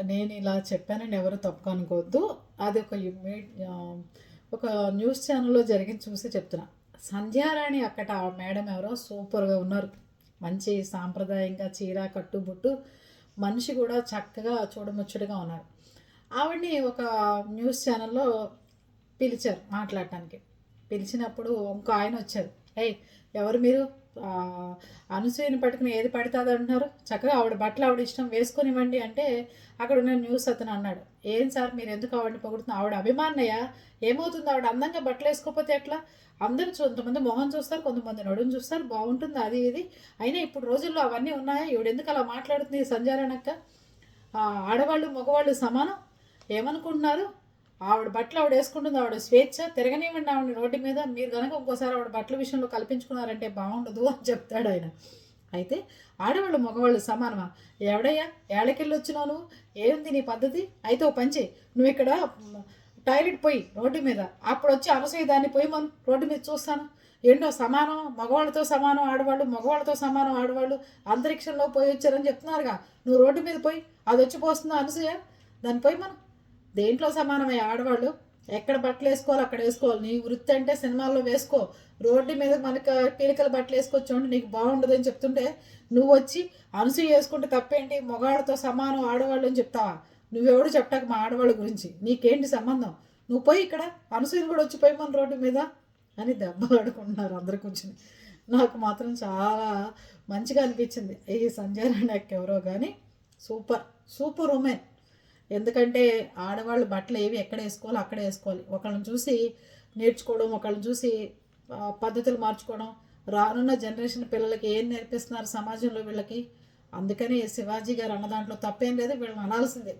నేను ఇలా చెప్పానని ఎవరు తప్పు అనుకోవద్దు. అది ఒక ఒక న్యూస్ ఛానల్లో జరిగింది చూసి చెప్తున్నా. సంధ్యారాణి అక్కడ ఆ మేడం ఎవరో సూపర్గా ఉన్నారు. మంచి సాంప్రదాయంగా చీర కట్టుబుట్టు మనిషి కూడా చక్కగా చూడముచ్చటగా ఉన్నారు. ఆవిడ్ని ఒక న్యూస్ ఛానల్లో పిలిచారు మాట్లాడటానికి. పిలిచినప్పుడు ఇంకో ఆయన వచ్చారు. ఏయ్ ఎవరు మీరు? అనసూయని పట్టుకుని ఏది పడుతుంది అంటున్నారు చక్కగా ఆవిడ బట్టలు ఆవిడ ఇష్టం వేసుకునివ్వండి అంటే అక్కడ ఉన్న న్యూస్ అతను అన్నాడు. ఏం సార్ మీరు ఎందుకు ఆవిడని పొగుడుతున్నారు? ఆవిడ అభిమానయ్య ఏమవుతుంది? ఆవిడ అందంగా బట్టలు వేసుకోకపోతే ఎట్లా? అందరూ కొంతమంది మొహం చూస్తారు కొంతమంది నడుము చూస్తారు. బాగుంటుంది అది ఇది. అయినా ఇప్పుడు రోజుల్లో అవన్నీ ఉన్నాయా? ఈవిడ ఎందుకు అలా మాట్లాడుతుంది సంజారణక్క ఆడవాళ్ళు మగవాళ్ళు సమానం? ఏమనుకుంటున్నారు? ఆవిడ బట్టలు ఆవిడ వేసుకుంటుంది ఆవిడ స్వేచ్ఛ తిరగనివ్వండి ఆవిడ రోడ్డు మీద. మీరు కనుక ఇంకోసారి ఆవిడ బట్టల విషయంలో కల్పించుకున్నారంటే బాగుండదు అని చెప్తాడు ఆయన. అయితే ఆడవాళ్ళు మగవాళ్ళు సమానమా? ఎవడయ్యా? ఏళ్ళకెళ్ళి వచ్చినావు నువ్వు? ఏంది నీ పద్ధతి? అయితే ఓ పంచే నువ్వు ఇక్కడ టాయిలెట్ పోయి రోడ్డు మీద. అప్పుడు వచ్చి అనసూయ దాన్ని పోయి మనం రోడ్డు మీద చూస్తాను. ఏంటో సమానం? మగవాళ్ళతో సమానం ఆడవాళ్ళు మగవాళ్ళతో సమానం ఆడవాళ్ళు అంతరిక్షంలో పోయి వచ్చారని చెప్తున్నారుగా. నువ్వు రోడ్డు మీద పోయి అది వచ్చి పోస్తుందా అనసూయ? దాన్ని పోయి మనం దేంట్లో సమానమే ఆడవాళ్ళు? ఎక్కడ బట్టలు వేసుకోవాలి అక్కడ వేసుకోవాలి. నీ వృత్తి అంటే సినిమాల్లో వేసుకో. రోడ్డు మీద మనకు పీలికల బట్టలు వేసుకొచ్చి నీకు బాగుండదు అని చెప్తుంటే నువ్వు వచ్చి అనసూయ వేసుకుంటే తప్పేంటి? మగాడితో సమానం ఆడవాళ్ళు అని చెప్తావా? నువ్వెవడు చెప్తాక మా ఆడవాళ్ళ గురించి? నీకేంటి సంబంధం? నువ్వు పోయి ఇక్కడ అనసూయని కూడా వచ్చి పోయి మన రోడ్డు మీద అని దెబ్బలు ఆడుకుంటున్నారు అందరు కూర్చొని. నాకు మాత్రం చాలా మంచిగా అనిపించింది. ఈ సంజయ్ నాకు ఎవరో కానీ సూపర్ సూపర్ ఉమెన్. ఎందుకంటే ఆడవాళ్ళు బట్టలు ఏవి ఎక్కడ వేసుకోవాలో అక్కడ వేసుకోవాలి. ఒకళ్ళని చూసి నేర్చుకోవడం ఒకళ్ళని చూసి పద్ధతులు మార్చుకోవడం రానున్న జనరేషన్ పిల్లలకి ఏం నేర్పిస్తున్నారు సమాజంలో వీళ్ళకి? అందుకని శివాజీ గారు అన్న దాంట్లో తప్పేం లేదు వీళ్ళని అనాల్సిందే.